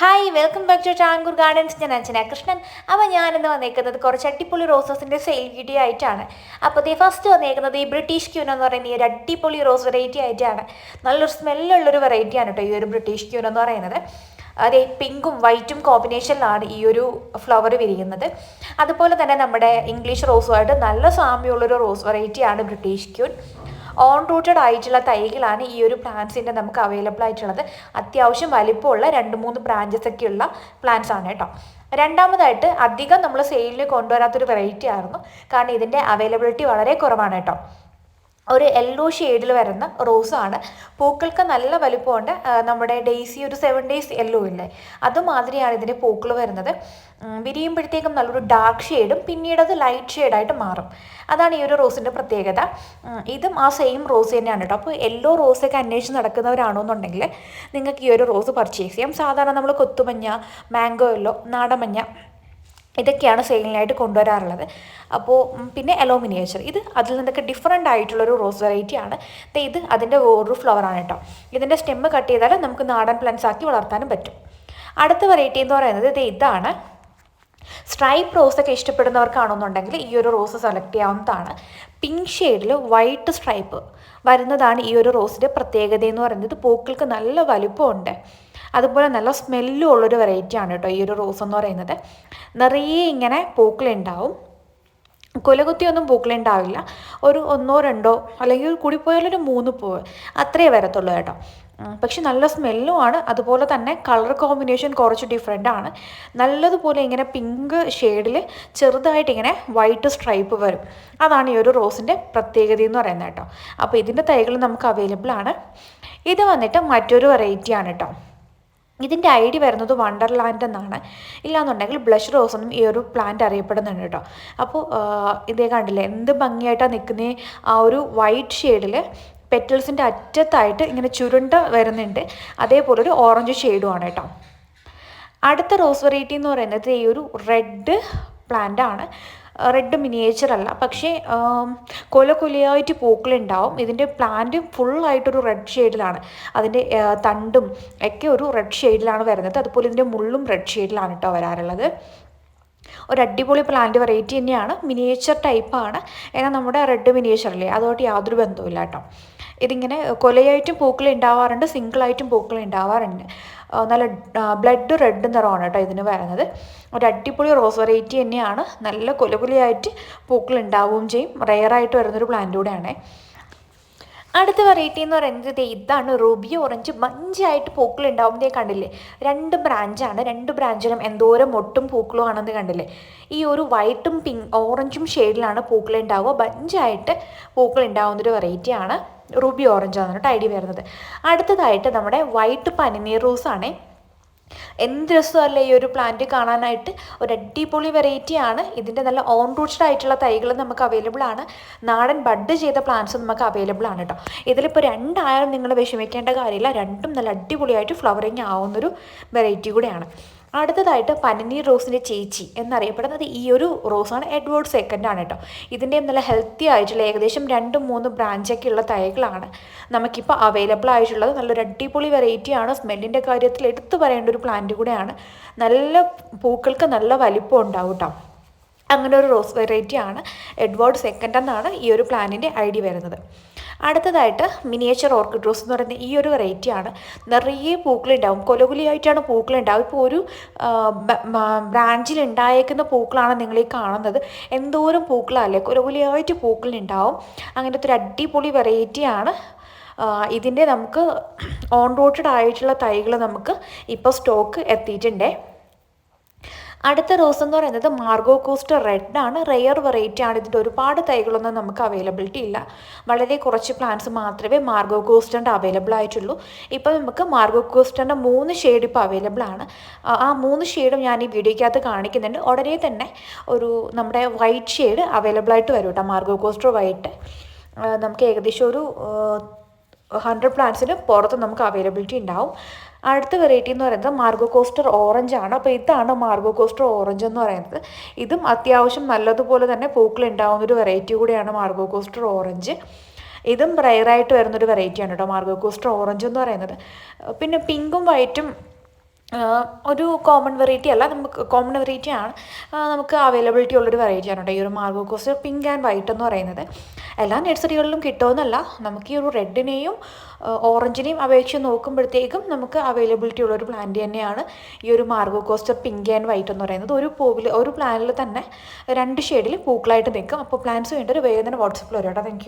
Hi welcome back to Tankur gardens ഞാൻ അഞ്ജന കൃഷ്ണൻ. അപ്പോൾ ഞാനിന്ന് വന്നേക്കുന്നത് കുറച്ച് അടിപൊളി റോസസിന്റെ സെയിൽ വീഡിയോ ആയിട്ടാണ്. അപ്പോൾ ദേ ഫസ്റ്റ് വന്നേക്കുന്നത് ഈ ബ്രിട്ടീഷ് ക്യൂൻ എന്ന് പറയുന്ന ഈ ഒരു അടിപൊളി റോസ് വെറൈറ്റി ആയിട്ടാണ്. നല്ലൊരു സ്മെല്ലുള്ളൊരു വെറൈറ്റിയാണ് കേട്ടോ ഈ ഒരു ബ്രിട്ടീഷ് ക്യൂൻ എന്ന് പറയുന്നത്. അതേ പിങ്കും വൈറ്റും കോമ്പിനേഷനിലാണ് ഈ ഒരു ഫ്ലവർ വിരിയുന്നത്. അതുപോലെ തന്നെ നമ്മുടെ ഇംഗ്ലീഷ് റോസുമായിട്ട് നല്ല സാമ്യമുള്ളൊരു റോസ് വെറൈറ്റിയാണ് ബ്രിട്ടീഷ് ക്യൂൻ ഓൺ റൂട്ടഡ് ആയിട്ടുള്ള തൈകളാണ് ഈ ഒരു പ്ലാന്റ്സിന്റെ നമുക്ക് അവൈലബിൾ ആയിട്ടുള്ളത്. അത്യാവശ്യം വലിപ്പമുള്ള രണ്ട് മൂന്ന് ബ്രാഞ്ചസ് ഒക്കെയുള്ള പ്ലാന്റ്സ് ആണ് കേട്ടോ. രണ്ടാമതായിട്ട് അധികം നമ്മൾ സെയിലിൽ കൊണ്ടുവരാത്തൊരു വെറൈറ്റി ആയിരുന്നു. കാരണം ഇതിന്റെ അവൈലബിലിറ്റി വളരെ കുറവാണ് കേട്ടോ. ഒരു യെല്ലോ ഷെയ്ഡിൽ വരുന്ന റോസാണ് പൂക്കൾക്ക് നല്ല വലിപ്പമുണ്ട്. നമ്മുടെ ഡെയ്സി ഒരു സെവൻ ഡേയ്സ് യെല്ലോ ഇല്ലേ? അതുമാതിരിയാണ് ഇതിന്റെ പൂക്കൾ വരുന്നത്. വിരിയുമ്പോഴത്തേക്കും നല്ലൊരു ഡാർക്ക് ഷെയ്ഡും പിന്നീട് അത് ലൈറ്റ് ഷെയ്ഡായിട്ട് മാറും. അതാണ് ഈ ഒരു റോസിന്റെ പ്രത്യേകത. ഇതും ആ സെയിം റോസ് തന്നെയാണ് കേട്ടോ അപ്പോൾ യെല്ലോ റോസൊക്കെ അന്വേഷിച്ച് നടക്കുന്നവരാണെന്നുണ്ടെങ്കിൽ നിങ്ങൾക്ക് ഈ ഒരു റോസ് പർച്ചേസ് ചെയ്യാം. സാധാരണ നമ്മൾ കൊത്തുമഞ്ഞ മാംഗോ യെല്ലോ നാടമഞ്ഞ ഇതൊക്കെയാണ് സെയിലിനായിട്ട് കൊണ്ടുവരാറുള്ളത്. അപ്പോൾ പിന്നെ എലോ മിനിയേച്ചർ. ഇത് അതിൽ നിന്നൊക്കെ ഡിഫറെന്റ് ആയിട്ടുള്ളൊരു റോസ് വെറൈറ്റിയാണ് ഇത് അതിന്റെ വേറൊരു ഫ്ലവറാണ് കേട്ടോ. ഇതിന്റെ സ്റ്റെമ്മ് കട്ട് ചെയ്താൽ നമുക്ക് നാടൻ പ്ലാന്റ്സ് ആക്കി വളർത്താനും പറ്റും. അടുത്ത വെറൈറ്റി എന്ന് പറയുന്നത് ഇത് ഇതാണ്. സ്ട്രൈപ്പ് റോസ് ഒക്കെ ഇഷ്ടപ്പെടുന്നവർക്കാണെന്നുണ്ടെങ്കിൽ ഈ ഒരു റോസ് സെലക്ട് ചെയ്യാവുന്നതാണ്. പിങ്ക് ഷെയ്ഡിൽ വൈറ്റ് സ്ട്രൈപ്പ് വരുന്നതാണ് ഈ ഒരു റോസിന്റെ പ്രത്യേകത എന്ന് പറയുന്നത്. പൂക്കൾക്ക് നല്ല വലുപ്പമുണ്ട്. അതുപോലെ നല്ല സ്മെല്ലും ഉള്ളൊരു വെറൈറ്റിയാണ് കേട്ടോ ഈ ഒരു റോസ് എന്ന് പറയുന്നത്. നിറയെ ഇങ്ങനെ പൂക്കളുണ്ടാവും കൊലകുത്തിയൊന്നും പൂക്കളുണ്ടാവില്ല ഒരു ഒന്നോ രണ്ടോ അല്ലെങ്കിൽ കൂടിപ്പോയാലൊരു മൂന്ന് പൂവ് അത്രേ വരത്തുള്ളൂ കേട്ടോ. പക്ഷെ നല്ല സ്മെല്ലും ആണ്. അതുപോലെ തന്നെ കളർ കോമ്പിനേഷൻ കുറച്ച് ഡിഫറെന്റ് ആണ്. നല്ലതുപോലെ ഇങ്ങനെ പിങ്ക് ഷെയ്ഡിൽ ചെറുതായിട്ട് ഇങ്ങനെ വൈറ്റ് സ്ട്രൈപ്പ് വരും. അതാണ് ഈ ഒരു റോസിന്റെ പ്രത്യേകത എന്ന് പറയുന്നത് കേട്ടോ. അപ്പോൾ ഇതിന്റെ തൈകൾ നമുക്ക് അവൈലബിൾ ആണ്. ഇത് വന്നിട്ട് മറ്റൊരു വെറൈറ്റിയാണ് കേട്ടോ. ഇതിന്റെ ഐ ഡി വരുന്നത് വണ്ടർലാൻഡ് എന്നാണ്. ഇല്ലാന്നുണ്ടെങ്കിൽ ബ്ലഷ് റോസ് എന്നും ഈ ഒരു പ്ലാന്റ് അറിയപ്പെടുന്നുണ്ട് കേട്ടോ അപ്പോൾ ഇതേ കണ്ടില്ലേ എന്ത് ഭംഗിയായിട്ടാണ് നിൽക്കുന്നത് ആ ഒരു വൈറ്റ് ഷെയ്ഡിൽ പെറ്റൽസിന്റെ അറ്റത്തായിട്ട് ഇങ്ങനെ ചുരുണ്ട വരുന്നുണ്ട്. അതേപോലെ ഒരു ഓറഞ്ച് ഷെയ്ഡുമാണ് കേട്ടോ അടുത്ത റോസ് വെറൈറ്റി എന്ന് പറയുന്നത് ഈ ഒരു റെഡ് പ്ലാന്റ് ആണ്. റെഡ് മിനിയേച്ചർ അല്ല. പക്ഷേ കൊല കൊലയായിട്ട് പൂക്കളുണ്ടാവും. ഇതിന്റെ പ്ലാന്റ് ഫുള്ളായിട്ടൊരു റെഡ് ഷെയ്ഡിലാണ് അതിന്റെ തണ്ടും ഒക്കെ ഒരു റെഡ് ഷെയ്ഡിലാണ് വരുന്നത്. അതുപോലെ ഇതിന്റെ മുള്ളും റെഡ് ഷെയ്ഡിലാണ് കേട്ടോ വരാറുള്ളത്. ഒരു അടിപൊളി പ്ലാന്റ് വെറൈറ്റി തന്നെയാണ്. മിനിയേച്ചർ ടൈപ്പാണ് എന്നാൽ നമ്മുടെ റെഡ് മിനിയേച്ചർ അല്ലേ? അതുമായിട്ട് യാതൊരു ബന്ധവുമില്ല കേട്ടോ ഇതിങ്ങനെ കൊലയായിട്ടും പൂക്കൾ ഉണ്ടാവാറുണ്ട് സിംഗിളായിട്ടും പൂക്കൾ ഉണ്ടാവാറുണ്ട് നല്ല ബ്ലഡ് റെഡ് നിറമാണ് കേട്ടോ ഇതിന് വരുന്നത്. ഒരു അടിപൊളി റോസ് വെറൈറ്റി തന്നെയാണ്. നല്ല കൊലപുലിയായിട്ട് പൂക്കൾ ഉണ്ടാവുകയും ചെയ്യും റെയറായിട്ട് വരുന്നൊരു പ്ലാന്റ് കൂടെയാണേ. അടുത്ത വെറൈറ്റി എന്ന് പറയുന്നത് ഇതാണ്. റൂബി ഓറഞ്ച് മഞ്ചായിട്ട് പൂക്കൾ ഉണ്ടാവുന്നതേ കണ്ടില്ലേ? രണ്ട് ബ്രാഞ്ചാണ് രണ്ട് ബ്രാഞ്ചിലും എന്തോരം മൊട്ടും പൂക്കളും ആണെന്ന് കണ്ടില്ലേ? ഈ ഒരു വൈറ്റും പിങ്ക് ഓറഞ്ചും ഷെയ്ഡിലാണ് പൂക്കൾ ഉണ്ടാവുക ബഞ്ചായിട്ട് പൂക്കൾ ഉണ്ടാവുന്നൊരു വെറൈറ്റിയാണ് റൂബി ഓറഞ്ച് ആണ് കേട്ടോ ഐഡിയ വരുന്നത്. അടുത്തതായിട്ട് നമ്മുടെ വൈറ്റ് പനിനീർ റോസ് ആണേ. എന്ത് രസമല്ലേ ഈ ഒരു പ്ലാന്റ് കാണാനായിട്ട്? ഒരു അടിപൊളി വെറൈറ്റി ആണ്. ഇതിന്റെ നല്ല ഓൺ റൂട്ട്ഡ് ആയിട്ടുള്ള തൈകൾ നമുക്ക് അവൈലബിൾ ആണ്. നാടൻ ബഡ് ചെയ്ത പ്ലാന്റ്സ് നമുക്ക് അവൈലബിൾ ആണ് കേട്ടോ. ഇതിലിപ്പോൾ രണ്ടായാലും നിങ്ങൾ വിഷമിക്കേണ്ട കാര്യമില്ല. രണ്ടും നല്ല അടിപൊളിയായിട്ട് ഫ്ലവറിങ് ആവുന്നൊരു വെറൈറ്റി കൂടെയാണ്. അടുത്തതായിട്ട് പനിനീർ റോസിന്റെ ചേച്ചി എന്നറിയപ്പെടുന്നത് ഈ ഒരു റോസാണ് എഡ്വേർഡ് സെക്കൻഡ് ആണ് കേട്ടോ. ഇതിന്റെയും നല്ല ഹെൽത്തി ആയിട്ടുള്ള ഏകദേശം രണ്ട് മൂന്ന് ബ്രാഞ്ചൊക്കെ ഉള്ള തൈകളാണ് നമുക്കിപ്പോൾ അവൈലബിൾ ആയിട്ടുള്ളത്. നല്ലൊരു അടിപൊളി വെറൈറ്റിയാണ് സ്മെല്ലിന്റെ കാര്യത്തിൽ എടുത്തു പറയേണ്ട ഒരു പ്ലാന്റ് കൂടെയാണ്. നല്ല പൂക്കൾക്ക് നല്ല വലിപ്പം ഉണ്ടാവും കേട്ടോ. അങ്ങനെ ഒരു റോസ് വെറൈറ്റിയാണ് എഡ്വേർഡ് സെക്കൻഡ് എന്നാണ് ഈ ഒരു പ്ലാനിന്റെ ഐ ഡി വരുന്നത്. അടുത്തതായിട്ട് മിനിയേച്ചർ ഓർക്കിഡ് റോസ് എന്ന് പറയുന്ന ഈ ഒരു വെറൈറ്റിയാണ് നിറയെ പൂക്കളുണ്ടാവും കൊലകുലിയായിട്ടാണ് പൂക്കളുണ്ടാവും ഇപ്പോൾ ഒരു ബ്രാഞ്ചിൽ ഉണ്ടായേക്കുന്ന പൂക്കളാണ് നിങ്ങൾ ഈ കാണുന്നത്. എന്തോരം പൂക്കളല്ലേ? കൊലകുലിയായിട്ട് പൂക്കളുണ്ടാവും അങ്ങനത്തെ ഒരു അടിപൊളി വെറൈറ്റിയാണ് ഇതിന്റെ നമുക്ക് ഓൺ റോട്ടഡ് ആയിട്ടുള്ള തൈകൾ നമുക്ക് ഇപ്പോൾ സ്റ്റോക്ക് എത്തിയിട്ടുണ്ടേ. അടുത്ത റോസ് എന്ന് പറയുന്നത് മാർഗോ കോസ്റ്റ് റെഡ് ആണ്. റെയർ വെറൈറ്റി ആണ്. ഇതിന്റെ ഒരുപാട് തൈകളൊന്നും നമുക്ക് അവൈലബിലിറ്റി ഇല്ല. വളരെ കുറച്ച് പ്ലാന്റ്സ് മാത്രമേ മാർഗോ കോസ്റ്റന്റെ അവൈലബിൾ ആയിട്ടുള്ളൂ. ഇപ്പോൾ നമുക്ക് മാർഗോ കോസ്റ്റന്റെ മൂന്ന് ഷെയ്ഡ് ഇപ്പോൾ അവൈലബിൾ ആണ്. ആ- ആ മൂന്ന് ഷെയ്ഡും ഞാൻ ഈ വീഡിയോയ്ക്കകത്ത് കാണിക്കുന്നുണ്ട്. ഉടനെ തന്നെ ഒരു നമ്മുടെ വൈറ്റ് ഷെയ്ഡ് അവൈലബിൾ ആയിട്ട് വരും കേട്ടോ. Margo Koster white. നമുക്ക് ഏകദേശം ഒരു ഹൺഡ്രഡ് പ്ലാന്റ്സിന് പുറത്ത് നമുക്ക് അവൈലബിലിറ്റി ഉണ്ടാവും. അടുത്ത വെറൈറ്റി എന്ന് പറയുന്നത് മാർഗോ കോസ്റ്റർ ഓറഞ്ച് ആണ്. അപ്പോൾ ഇതാണ് മാർഗോ കോസ്റ്റർ ഓറഞ്ച് എന്ന് പറയുന്നത്. ഇതും അത്യാവശ്യം നല്ലതുപോലെ തന്നെ പൂക്കൾ ഉണ്ടാവുന്ന ഒരു വെറൈറ്റി കൂടിയാണ് മാർഗോ കോസ്റ്റർ ഓറഞ്ച് ഇതും റയറായിട്ട് വരുന്നൊരു വെറൈറ്റിയാണ് കേട്ടോ മാർഗോ കോസ്റ്റർ ഓറഞ്ച് എന്ന് പറയുന്നത്. പിന്നെ പിങ്കും വൈറ്റും ഒരു കോമൺ വെറൈറ്റി അല്ല നമുക്ക് കോമൺ വെറൈറ്റി ആണ്. നമുക്ക് അവൈലബിലിറ്റി ഉള്ളൊരു വെറൈറ്റിയാണ് കേട്ടോ ഈ ഒരു മാർഗോക്കോസ് പിങ്ക് ആൻഡ് വൈറ്റ് എന്ന് പറയുന്നത്. എല്ലാ നഴ്സറികളിലും കിട്ടുമെന്നല്ല നമുക്ക് ഈ ഒരു റെഡിനെയും ഓറഞ്ചിനെയും അപേക്ഷിച്ച് നോക്കുമ്പോഴത്തേക്കും നമുക്ക് അവൈലബിലിറ്റി ഉള്ളൊരു പ്ലാന്റ് തന്നെയാണ് ഈ ഒരു മാർഗോക്കോസ്റ്റർ പിങ്ക് ആൻഡ് വൈറ്റ് എന്ന് പറയുന്നത്. ഒരു പൂവിൽ ഒരു പ്ലാനിൽ തന്നെ രണ്ട് ഷെയ്ഡിൽ പൂക്കളായിട്ട് നിൽക്കും. അപ്പോൾ പ്ലാന്റ്സ് വേണ്ട ഒരു വേഗം തന്നെ വാട്സപ്പിൽ വരും കേട്ടോ. താങ്ക്